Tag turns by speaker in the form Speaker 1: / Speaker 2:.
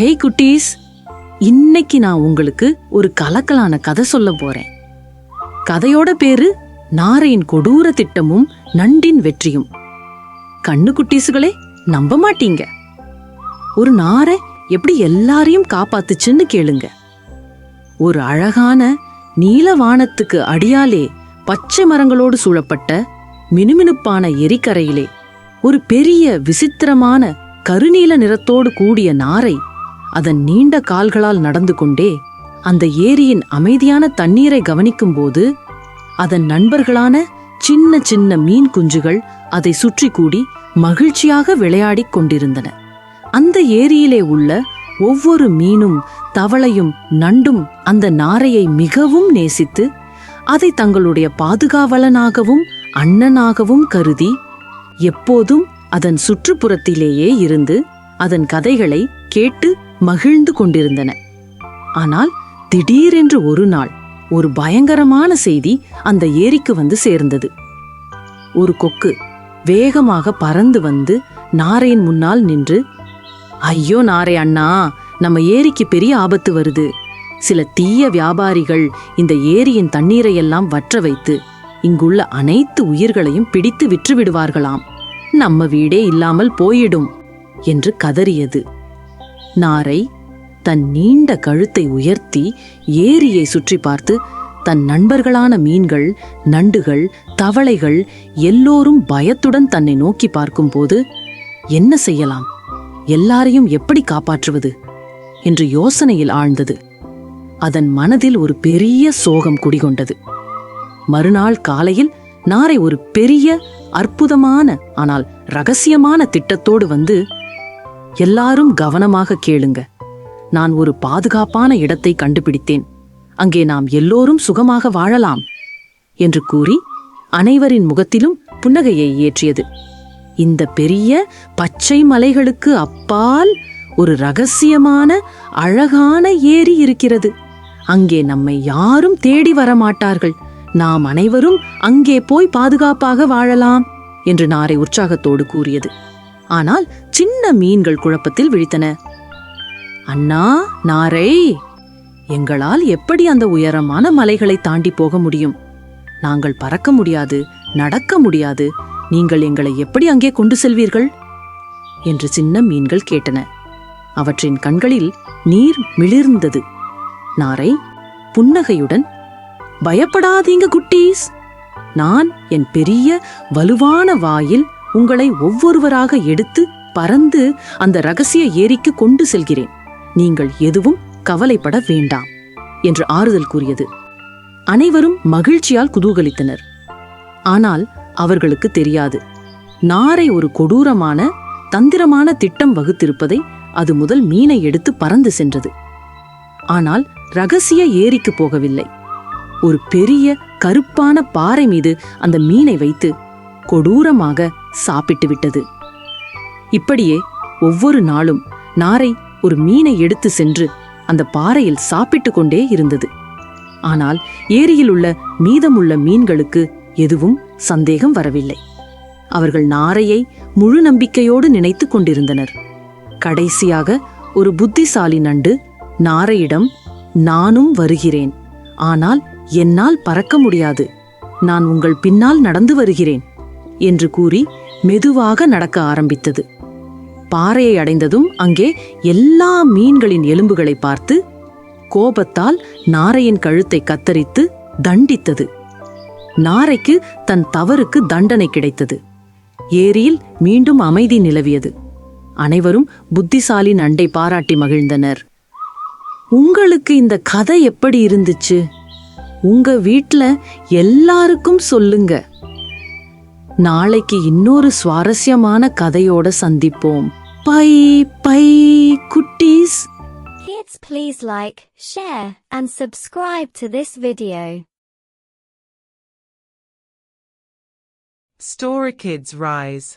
Speaker 1: ஹே குட்டீஸ். இன்னைக்கு நான் உங்களுக்கு ஒரு கலக்கலான கதை சொல்ல போறேன். கதையோட பேரு நாரையின் கொடூர திட்டமும் நண்டின் வெற்றியும். கண்ணு குட்டீஸுகளே நம்ப மாட்டீங்க. ஒரு நாரை எப்படி எல்லாரையும் காப்பாத்துச்சுன்னு கேளுங்க. ஒரு அழகான நீல வானத்துக்கு அடியாலே பச்சை மரங்களோடு சூழப்பட்ட மினுமினுப்பான எரிக்கரையிலே ஒரு பெரிய விசித்திரமான கருநீல நிறத்தோடு கூடிய நாரை அதன் நீண்ட கால்களால் நடந்து கொண்டே அந்த ஏரியின் அமைதியான தண்ணீரை கவனிக்கும்போது அதன் நண்பர்களான சின்ன சின்ன மீன் குஞ்சுகள் அதை சுற்றி கூடி மகிழ்ச்சியாக விளையாடிக் கொண்டிருந்தன. அந்த ஏரியிலே உள்ள ஒவ்வொரு மீனும் தவளையும் நண்டும் அந்த நாரையை மிகவும் நேசித்து அதை தங்களுடைய பாதுகாவலனாகவும் அண்ணனாகவும் கருதி எப்போதும் அதன் சுற்றுப்புறத்திலேயே இருந்து அதன் கதைகளை கேட்டு மகிழ்ந்து கொண்டிருந்தன. ஆனால் திடீரென்று ஒரு நாள் ஒரு பயங்கரமான செய்தி அந்த ஏரிக்கு வந்து சேர்ந்தது. ஒரு கொக்கு வேகமாக பறந்து வந்து நாரையின் முன்னால் நின்று ஐயோ நாரை அண்ணா நம்ம ஏரிக்கு பெரிய ஆபத்து வருது. சில தீய வியாபாரிகள் இந்த ஏரியின் தண்ணீரையெல்லாம் வற்ற வைத்து இங்குள்ள அனைத்து உயிர்களையும் பிடித்து விற்று விடுவார்களாம். நம்ம வீடே இல்லாமல் போயிடும் என்று கதறியது. நாரை தன் நீண்ட கழுத்தை உயர்த்தி ஏரியை சுற்றி பார்த்து தன் நண்பர்களான மீன்கள் நண்டுகள் தவளைகள் எல்லோரும் பயத்துடன் தன்னை நோக்கி பார்க்கும்போது என்ன செய்யலாம்? எல்லாரையும் எப்படி காப்பாற்றுவது? என்று யோசனையில் ஆழ்ந்தது. அதன் மனதில் ஒரு பெரிய சோகம் குடிகொண்டது. மறுநாள் காலையில் நாரை ஒரு பெரிய அற்புதமான ஆனால் ரகசியமான திட்டத்தோடு வந்து எல்லாரும் கவனமாக கேளுங்க. நான் ஒரு பாதுகாப்பான இடத்தை கண்டுபிடித்தேன். அங்கே நாம் எல்லோரும் சுகமாக வாழலாம் என்று கூறி அனைவரின் முகத்திலும் புன்னகையை ஏற்றியது. இந்த பெரிய பச்சை மலைகளுக்கு அப்பால் ஒரு ரகசியமான அழகான ஏரி இருக்கிறது. அங்கே நம்மை யாரும் தேடி வர மாட்டார்கள் நாம் அனைவரும் அங்கே போய் பாதுகாப்பாக வாழலாம் என்று நாரை உற்சாகத்தோடு கூறியது. ஆனால் சின்ன மீன்கள் குழப்பத்தில் விழித்தன. அண்ணா நாரை எங்களால் எப்படி அந்த உயரமான மலைகளை தாண்டி போக முடியும்? நாங்கள் பறக்க முடியாது நடக்க முடியாது. நீங்கள் எங்களை எப்படி அங்கே கொண்டு செல்வீர்கள்? என்று சின்ன மீன்கள் கேட்டன. அவற்றின் கண்களில் நீர் மிளிர்ந்தது. நாரை புன்னகையுடன் பயப்படாதீங்க குட்டீஸ். நான் என் பெரிய வலுவான வாயில் உங்களை ஒவ்வொருவராக எடுத்து பறந்து அந்த ரகசிய ஏரிக்கு கொண்டு செல்கிறேன். நீங்கள் எதுவும் கவலைப்பட வேண்டாம் என்று ஆறுதல் கூறியது. அனைவரும் மகிழ்ச்சியால் குதூகலித்தனர். ஆனால் அவர்களுக்கு தெரியாது. நாரை ஒரு கொடூரமான தந்திரமான திட்டம் வகுத்திருப்பதை அது முதல் மீனை எடுத்து பறந்து சென்றது. ஆனால் ரகசிய ஏரிக்கு போகவில்லை. ஒரு பெரிய கருப்பான பாறை மீது அந்த மீனை வைத்து கொடூரமாக சாப்பிட்டு விட்டது. இப்படியே ஒவ்வொரு நாளும் நாரை ஒரு மீனை எடுத்து சென்று அந்த பாறையில் சாப்பிட்டு கொண்டே இருந்தது. ஆனால் ஏரியில் உள்ள மீதமுள்ள மீன்களுக்கு எதுவும் சந்தேகம் வரவில்லை. அவர்கள் நாரையை முழு நம்பிக்கையோடு நினைத்துக் கொண்டிருந்தனர். கடைசியாக ஒரு புத்திசாலி நண்டு நாரையிடம் நானும் வருகிறேன். ஆனால் என்னால் பறக்க முடியாது. நான் உங்கள் பின்னால் நடந்து வருகிறேன். என்று கூறி மெதுவாக நடக்க ஆரம்பித்தது. பாறையை அடைந்ததும் அங்கே எல்லா மீன்களின் எலும்புகளை பார்த்து கோபத்தால் நாரையின் கழுத்தை கத்தரித்து தண்டித்தது. நாரைக்கு தன் தவறுக்கு தண்டனை கிடைத்தது. ஏரியில் மீண்டும் அமைதி நிலவியது. அனைவரும் புத்திசாலி நண்டை பாராட்டி மகிழ்ந்தனர். உங்களுக்கு இந்த கதை எப்படி இருந்துச்சு? உங்க வீட்ல எல்லாருக்கும் சொல்லுங்க. நாளைக்கு இன்னொரு சுவாரஸ்யமான கதையோட சந்திப்போம் பை பை குட்டீஸ்
Speaker 2: Kids please like, share and subscribe to this video.
Speaker 3: Story Kids Rise